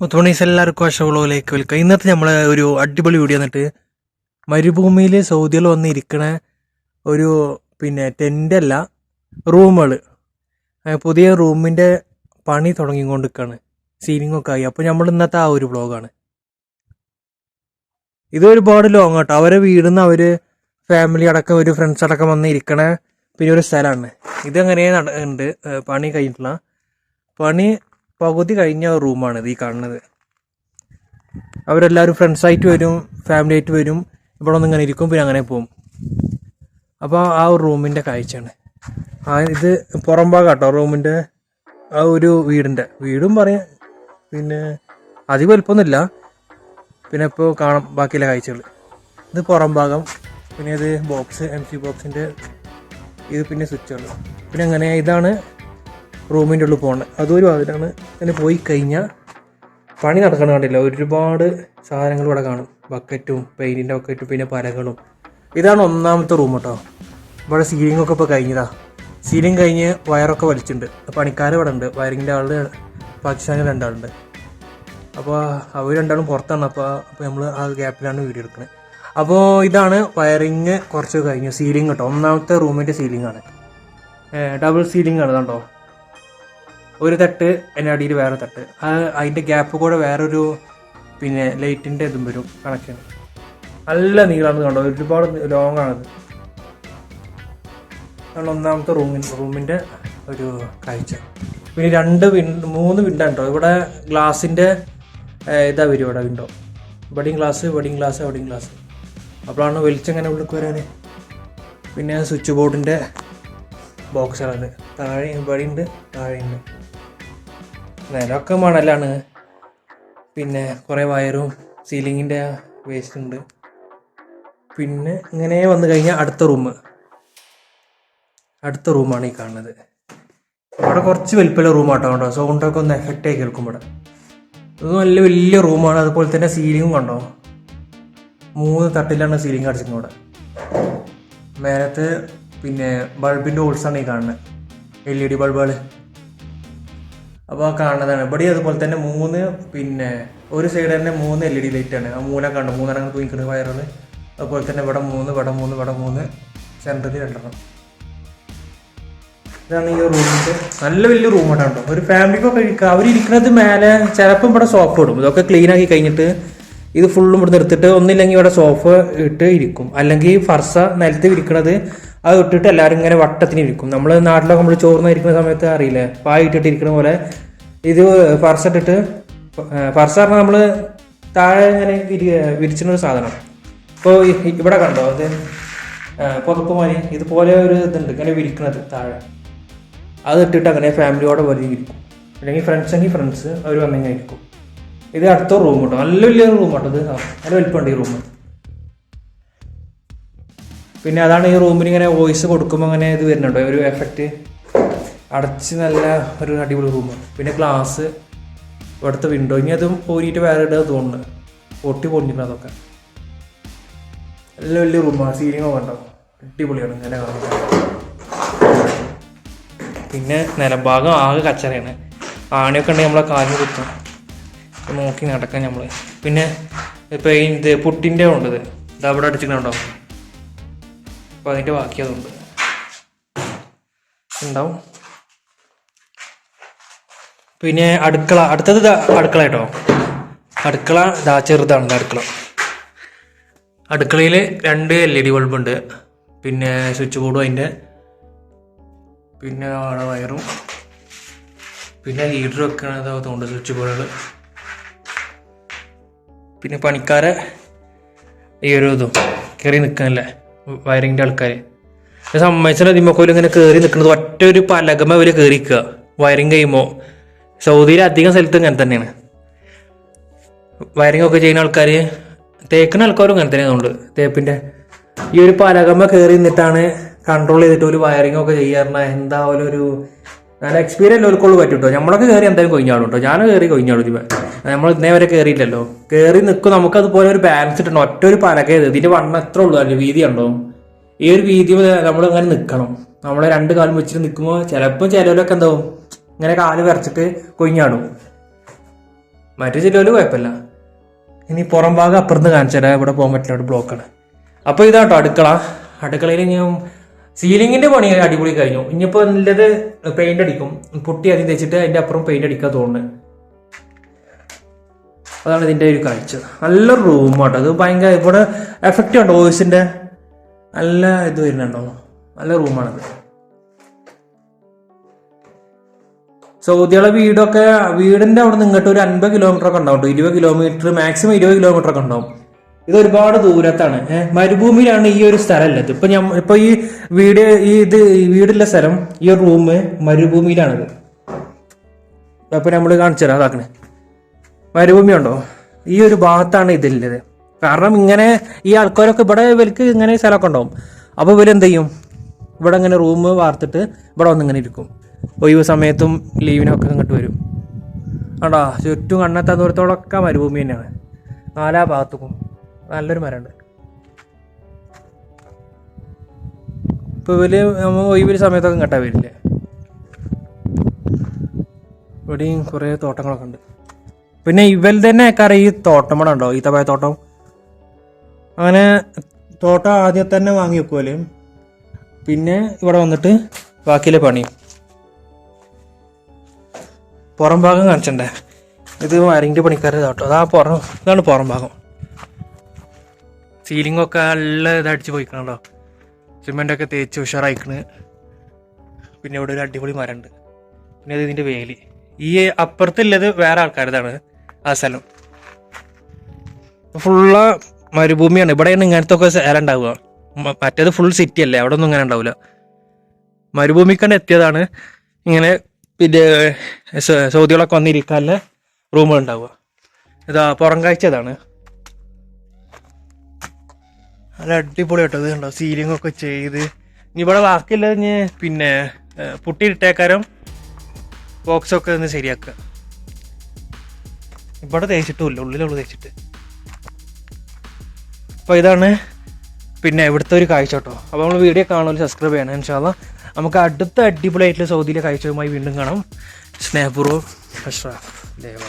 മുത്തുമണീസ് എല്ലാവർക്കും അശോളോയിലേക്ക് വെൽക്കം ഇന്നത്തെ നമ്മൾ ഒരു അടിപൊളി വീഡിയോ എന്നിട്ട് മരുഭൂമിയിൽ സൗദിയിൽ വന്നിരിക്കണ ഒരു പിന്നെ ടെന്റല്ല റൂമുകൾ പുതിയ റൂമിന്റെ പണി തുടങ്ങിക്കൊണ്ടിരിക്കുകയാണ് സീലിംഗ് ഒക്കെ ആയി. അപ്പോൾ നമ്മൾ ഇന്നത്തെ ആ ഒരു വ്ളോഗാണ് ഇത് ഒരുപാട് ലോങ് കേട്ടോ അവരെ വീടുന്ന് അവർ ഫാമിലി അടക്കം ഒരു ഫ്രണ്ട്സ് അടക്കം വന്ന് ഇരിക്കണ പിന്നെ ഒരു സ്ഥലമാണ്. ഇതങ്ങനെ നട ഉണ്ട്? പണി കഴിഞ്ഞിട്ടുള്ള പണി പകുതി കഴിഞ്ഞ റൂമാണ് ഈ കാണുന്നത്. അവരെല്ലാവരും ഫ്രണ്ട്സായിട്ട് വരും ഫാമിലി ആയിട്ട് വരും. ഇവിടെ ഒന്ന് ഇങ്ങനെ ഇരിക്കും പിന്നെ അങ്ങനെ പോകും അപ്പോൾ ആ റൂമിന്റെ കാഴ്ചയാണ്. ആ ഇത് പുറം ഭാഗം കേട്ടോ റൂമിന്റെ ആ ഒരു വീടിന്റെ വീടും പറയാം. പിന്നെ അധികം വലുപ്പമൊന്നുമില്ല. പിന്നെ ഇപ്പോൾ കാണാം ബാക്കിയുള്ള കാഴ്ചകൾ ഇത് പുറം ഭാഗം പിന്നെ ഇത് ബോക്സ് എം സി ബോക്സിന്റെ ഇത് പിന്നെ സ്വിച്ചുകൾ പിന്നെ അങ്ങനെ ഇതാണ് റൂമിന്റെ ഉള്ളിൽ പോകേണ്ടത് അതൊരു അതിലാണ് അങ്ങനെ പോയി കഴിഞ്ഞാൽ പണി നടക്കണ കണ്ടില്ല. ഒരുപാട് സാധനങ്ങൾ ഇവിടെ കാണും. ബക്കറ്റും പെയിന്റിന്റെ ബക്കറ്റും പിന്നെ പരകളും ഇതാണ് ഒന്നാമത്തെ റൂം കേട്ടോ. ഇവിടെ സീലിംഗ് ഒക്കെ ഇപ്പോൾ കഴിഞ്ഞതാ. സീലിംഗ് കഴിഞ്ഞ് വയറൊക്കെ വലിച്ചിട്ടുണ്ട്. പണിക്കാർ ഇവിടെ ഉണ്ട്. വയറിങ്ങിന്റെ ആൾ പാകിസ്ഥാനിൽ രണ്ടാളുണ്ട്. അപ്പോൾ അവർ രണ്ടാളും പുറത്താണ്. അപ്പോൾ അപ്പോൾ നമ്മൾ ആ ഗ്യാപ്പിലാണ് വീഡിയോ എടുക്കുന്നത് അപ്പോൾ ഇതാണ് വയറിങ് കുറച്ച് കഴിഞ്ഞു. സീലിംഗ് കേട്ടോ. ഒന്നാമത്തെ റൂമിന്റെ സീലിംഗ് ആണ്. ഡബിൾ സീലിംഗ് ആണ് കണ്ടോ? ഒരു തട്ട് എന്റെ അടിയിൽ വേറെ തട്ട്. അതിന്റെ ഗ്യാപ്പ് കൂടെ വേറൊരു പിന്നെ ലൈറ്റിന്റെ ഇതും വരും കണക്ഷൻ നല്ല നീളാണ് കണ്ടോ? ഒരുപാട് ലോങ് ആണത്. ഒന്നാമത്തെ റൂമിൻ റൂമിന്റെ ഒരു കാഴ്ച. പിന്നെ രണ്ട് വിൻഡ് മൂന്ന് വിൻഡോ ഉണ്ടോ? ഇവിടെ ഗ്ലാസിന്റെ ഇതാ വരും ഇവിടെ വിൻഡോ ഇവിടെയും ഗ്ലാസ് ഇവിടെയും ഗ്ലാസ് അവിടെയും ഗ്ലാസ് അപ്പോഴാണ് വെളിച്ചം ഇങ്ങനെ ഉള്ളിൽ വരാൻ പിന്നെ സ്വിച്ച് ബോർഡിന്റെ ബോക്സുകളുണ്ട് താഴെ ഇവിടെയുണ്ട് താഴെയുണ്ട് നിലമൊക്കെ മണലാണ്. പിന്നെ കുറേ വയറും സീലിങ്ങിന്റെ വേസ്റ്റ് ഉണ്ട്. പിന്നെ ഇങ്ങനെ വന്നു കഴിഞ്ഞാൽ അടുത്ത റൂം അടുത്ത റൂമാണ് ഈ കാണുന്നത്. അവിടെ കുറച്ച് വലിപ്പമുള്ള റൂമാട്ടോ കണ്ടോ? സൗണ്ടൊക്കെ ഒന്ന് എഫക്റ്റ് ആയി കേൾക്കും ഇവിടെ. ഇത് നല്ല വലിയ റൂമാണ് അതുപോലെ തന്നെ സീലിങ്ങും കണ്ടോ? മൂന്ന് തട്ടിലാണ് സീലിംഗ് അടിച്ചിരുന്നത് ഇവിടെ. മേലത്ത് പിന്നെ ബൾബിന്റെ ഹോൾസാണ് ഈ കാണുന്നത്. എൽ ഇ ഡി ബൾബുകൾ അപ്പോൾ ആ കാണുന്നതാണ്. ഇവിടെ അതുപോലെ തന്നെ മൂന്ന് പിന്നെ ഒരു സൈഡ് തന്നെ മൂന്ന് എൽ ഇ ഡി ലൈറ്റ് ആണ്. ആ മൂല കണ്ടു? മൂന്നെണ്ണം തൂങ്ങിക്കുന്നത് വയറുകൾ അതുപോലെ തന്നെ ഇവിടെ മൂന്ന് ഇവിടെ മൂന്ന് ഇവിടെ മൂന്ന്. സെന്ററിൽ രണ്ടെണ്ണം. ഇതാണ് ഈ റൂമിന്റെ നല്ല വലിയ റൂമാണ് കേട്ടോ. ഒരു ഫാമിലിക്കൊക്കെ ഇരിക്കുക അവരിക്കുന്നത് മേലെ ചിലപ്പം ഇവിടെ സോഫ ഇടും. ഇതൊക്കെ ക്ലീൻ ആക്കി കഴിഞ്ഞിട്ട് ഇത് ഫുള്ളും ഇവിടെ നിർത്തിട്ട് ഒന്നില്ലെങ്കിൽ ഇവിടെ സോഫ ഇട്ട് ഇരിക്കും. അല്ലെങ്കിൽ ഫർസ നിലത്ത് ഇരിക്കണത് അത് ഇട്ടിട്ട് എല്ലാവരും ഇങ്ങനെ വട്ടത്തിന് ഇരിക്കും നമ്മൾ നാട്ടിലൊക്കെ നമ്മൾ ചോർന്ന് ഇരിക്കുന്ന സമയത്ത് അറിയില്ലേ? പായ ഇട്ടിട്ട് ഇരിക്കുന്ന പോലെ ഇത് ഫർസ ഇട്ടിട്ട് ഫർസ പറഞ്ഞാൽ നമ്മൾ താഴെ ഇങ്ങനെ വിരി ഒരു സാധനം. ഇപ്പോൾ ഇവിടെ കണ്ടോ? അത് പുതപ്പ് മാനി ഇതുപോലെ ഒരു ഇതുണ്ട് ഇങ്ങനെ വിരിക്കുന്നത് താഴെ. അത് ഇട്ടിട്ട് അങ്ങനെ ഫാമിലിയോടെ പോലെ ഇരിക്കും. അല്ലെങ്കിൽ ഫ്രണ്ട്സ് എങ്കിൽ ഫ്രണ്ട്സ് അവർ വന്നിങ്ങനെ ഇരിക്കും. ഇത് അടുത്ത റൂം കേട്ടോ നല്ല വലിയ റൂം കേട്ടോ ഇത്. നല്ല വലിപ്പമുണ്ട് ഈ റൂം പിന്നെ അതാണ് ഈ റൂമിന് ഇങ്ങനെ വോയിസ് കൊടുക്കുമ്പോൾ അങ്ങനെ ഇത് വരുന്നുണ്ട്? ഒരു എഫക്റ്റ് അടച്ച് നല്ല ഒരു അടിപൊളി റൂം പിന്നെ ഗ്ലാസ് ഇവിടുത്തെ വിൻഡോ ഇനി അതും പോരിയിട്ട് വേറെ ഇടുക തോന്നുന്നു. പൊട്ടി പൊന്നിട്ടുണ്ട് അതൊക്കെ. നല്ല വലിയ റൂമാണ് സീലിംഗ് വേണ്ട അടിപൊളിയാണ്. ഇങ്ങനെ കാണുന്നത് പിന്നെ നിലഭാഗം ആകെ കച്ചറയാണ്. ആണിയൊക്കെ ഉണ്ടെങ്കിൽ നമ്മളെ കാലിന് കുത്തും. നോക്കി നടക്കാൻ നമ്മൾ പിന്നെ ഇപ്പം ഇത് പുട്ടിന്റെ ഉണ്ട് ഇത്? ഇത് അവിടെ അടിച്ചിട്ടുണ്ടാവും അപ്പോൾ അതിന്റെ ബാക്കി അതുണ്ട് ഉണ്ടാവും പിന്നെ അടുക്കള അടുത്തത് അടുക്കള കേട്ടോ. അടുക്കള ദാ ചെറുതാണ് അടുക്കള. അടുക്കളയിൽ രണ്ട് എൽ ഇ ഡി ബൾബുണ്ട്. പിന്നെ സ്വിച്ച് ബോർഡും അതിന്റെ പിന്നെ വയറും. പിന്നെ ഹീറ്റർ വെക്കണത് അതുകൊണ്ട് സ്വിച്ച് ബോർഡുകൾ പിന്നെ പണിക്കാരെ ഈ ഒരു ഇതും കയറി നിൽക്കാനല്ലേ വയറിങ്ങിന്റെ ആൾക്കാർ സമ്മതിച്ചാൽ അതിമക്കോലും ഇങ്ങനെ കയറി നിൽക്കുന്നത് ഒറ്റ ഒരു പലകമ അവർ കയറിക്കുക വയറിങ് കഴിയുമ്പോൾ സൗദിയിലെ അധികം സ്ഥലത്ത് ഇങ്ങനെ തന്നെയാണ്. വയറിങ് ഒക്കെ ചെയ്യുന്ന ആൾക്കാർ തേക്കുന്ന ആൾക്കാരും ഇങ്ങനെ തന്നെ അതുകൊണ്ട് തേപ്പിന്റെ ഈ ഒരു പലകമ കയറി നിന്നിട്ടാണ് കൺട്രോൾ ചെയ്തിട്ട് ഒരു വയറിങ് ഒക്കെ ചെയ്യാറുണ്ട് എന്താ ഒരു നല്ല എക്സ്പീരിയൻസ് ഉള്ളവർക്കുള്ളൂ പറ്റും കേട്ടോ നമ്മളൊക്കെ കയറി എന്തായാലും കൊഞ്ഞാടും കേട്ടോ ഞാൻ കയറി കൊഞ്ഞാടും ഇത് നമ്മൾ ഇന്നേ വരെ കയറിയില്ലല്ലോ കയറി നിൽക്കും നമുക്ക് അതുപോലെ ഒരു ബാലൻസ് ഇട്ടുണ്ട്. ഒറ്റ ഒരു പലകയത് ഇതിന്റെ വണ്ണം എത്ര ഉള്ളൂ? അതിന്റെ വീതി ഉണ്ടോ ഈ ഒരു വീതി നമ്മൾ അങ്ങനെ നിൽക്കണം നമ്മൾ രണ്ട് കാലം വെച്ചിട്ട് നിൽക്കുമ്പോൾ ചിലപ്പോൾ ചിലവരൊക്കെ എന്താവും? ഇങ്ങനെ കാൽ വരച്ചിട്ട് കൊഞ്ഞാടും മറ്റു ജില്ലയിൽ കുഴപ്പമില്ല. ഇനി പുറം ഭാഗം അപ്പുറത്ത് കാണിച്ചാൽ ഇവിടെ പോകാൻ പറ്റില്ല. ഇവിടെ ബ്ലോക്കാണ് അപ്പോൾ ഇതാട്ടോ അടുക്കള. അടുക്കളയിൽ ഞാൻ സീലിങ്ങിന്റെ പണി അടിപൊളി കഴിഞ്ഞു. ഇനിയിപ്പോൾ നല്ലത് പെയിന്റ് അടിക്കും. പുട്ടി അതിന് തേച്ചിട്ട് അതിന്റെ അപ്പുറം പെയിന്റ് അടിക്കാൻ തോന്നുന്നു. അതാണ് ഇതിന്റെ ഒരു കാഴ്ച നല്ല റൂം കേട്ടോ അത് ഭയങ്കര ഇവിടെ എഫക്റ്റ് ഉണ്ടോ വോയിസിന്റെ നല്ല ഇത് വരുന്നുണ്ടോ? നല്ല റൂമാണത് സൗദികളെ വീടൊക്കെ വീടിന്റെ അവിടെ നിന്ന് ഇങ്ങോട്ട് ഒരു അൻപത് കിലോമീറ്റർ ഒക്കെ ഉണ്ടാവും ഇരുപത് കിലോമീറ്റർ മാക്സിമം ഇരുപത് കിലോമീറ്റർ ഒക്കെ ഉണ്ടാവും. ഇത് ഒരുപാട് ദൂരത്താണ്. മരുഭൂമിയിലാണ് ഈ ഒരു സ്ഥലം ഉള്ളത് ഇപ്പൊ ഞാൻ ഇപ്പൊ ഈ വീട് ഈ ഇത് വീടുള്ള സ്ഥലം ഈ ഒരു റൂം മരുഭൂമിയിലാണിത്. അപ്പൊ നമ്മൾ കാണിച്ചു തരാം അതാക്കണേ. മരുഭൂമി ഉണ്ടോ ഈ ഒരു ഭാഗത്താണ് ഇതില്ലത് കാരണം ഇങ്ങനെ ഈ ആൾക്കാരൊക്കെ ഇവിടെ ഇവർക്ക് ഇങ്ങനെ സ്ഥലമൊക്കെ ഉണ്ടാവും. അപ്പോൾ ഇവരെന്ത് ചെയ്യും? ഇവിടെ ഇങ്ങനെ റൂം വാർത്തിട്ട് ഇവിടെ വന്ന് ഇങ്ങനെ ഇരിക്കും. ഒഴിവ് സമയത്തും ലീവിനൊക്കെ ഇങ്ങോട്ട് വരും. ആണ്ടാ ചുറ്റും കണ്ണെത്താൻ ദൂരത്തോളൊക്കെ മരുഭൂമി തന്നെയാണ്. നാലാ ഭാഗത്തും നല്ലൊരു മരമുണ്ട്. ഇപ്പോൾ ഇവർ നമ്മൾ ഒഴിവ് സമയത്തൊക്കെ ഇങ്ങോട്ടാ വരില്ലേ? ഇവിടെയും കുറേ തോട്ടങ്ങളൊക്കെ ഉണ്ട്. പിന്നെ ഇവൽ തന്നെ കറി ഈ തോട്ടം ഇവിടെ ഉണ്ടോ? ഈത്തപ്പായ തോട്ടം? അങ്ങനെ തോട്ടം ആദ്യം തന്നെ വാങ്ങി വെക്കുമല്ലേ പിന്നെ ഇവിടെ വന്നിട്ട് ബാക്കിയിലെ പണി. പുറം ഭാഗം കാണിച്ചണ്ടേ ഇത് വയറിങ്ങിന്റെ പണിക്കാരുടെ തോട്ടം. അതാ പുറം ഇതാണ് പുറം ഭാഗം. സീലിംഗ് ഒക്കെ നല്ല ഇതടിച്ച് പോയിക്കണല്ലോ സിമെന്റ് ഒക്കെ തേച്ച് ഉഷാറായിക്കണ്. പിന്നെ ഇവിടെ ഒരു അടിപൊളി മരമുണ്ട്. പിന്നെ അത് ഇതിന്റെ വേലി. ഈ അപ്പുറത്തുള്ളത് വേറെ ആൾക്കാരതാണ് ആ സ്ഥലം. ഫുള്ള മരുഭൂമിയാണ്. ഇവിടെയാണ് ഇങ്ങനത്തെ ഒക്കെ സ്ഥലം ഉണ്ടാവുക. മറ്റേത് ഫുൾ സിറ്റി അല്ലേ? അവിടെ ഒന്നും ഇങ്ങനെ ഉണ്ടാവില്ല മരുഭൂമിക്കണ്ട് എത്തിയതാണ്. ഇങ്ങനെ പിന്നെ സൗദികളൊക്കെ വന്നിരിക്കാനുള്ള റൂമുകൾ ഉണ്ടാവുക. ഇതാ പുറം കാഴ്ച ഇതാണ് നല്ല അടിപൊളി കേട്ടോ. ഇത് കണ്ടോ? സീലിംഗ് ഒക്കെ ചെയ്ത്. ഇനി ഇവിടെ ഇനി പിന്നെ പുട്ടി ഇട്ടേക്കാരം ബോക്സ് ഒക്കെ ഒന്ന് ശരിയാക്കുക. ഇവിടെ തേച്ചിട്ടുമില്ല ഉള്ളിലുള്ളു തേച്ചിട്ട്. അപ്പോൾ ഇതാണ് പിന്നെ ഇവിടുത്തെ ഒരു കാഴ്ച കേട്ടോ. അപ്പോൾ നമ്മൾ വീഡിയോ കാണുമല്ലോ സബ്സ്ക്രൈബ് ചെയ്യണം ഇൻഷാല്ല നമുക്ക് അടുത്ത അടിപൊളിയായിട്ടുള്ള സൗദിയിലെ കാഴ്ചയുമായി വീണ്ടും കാണാം. സ്നേഹപൂർവം അഷ്റാഫ് ദേവ.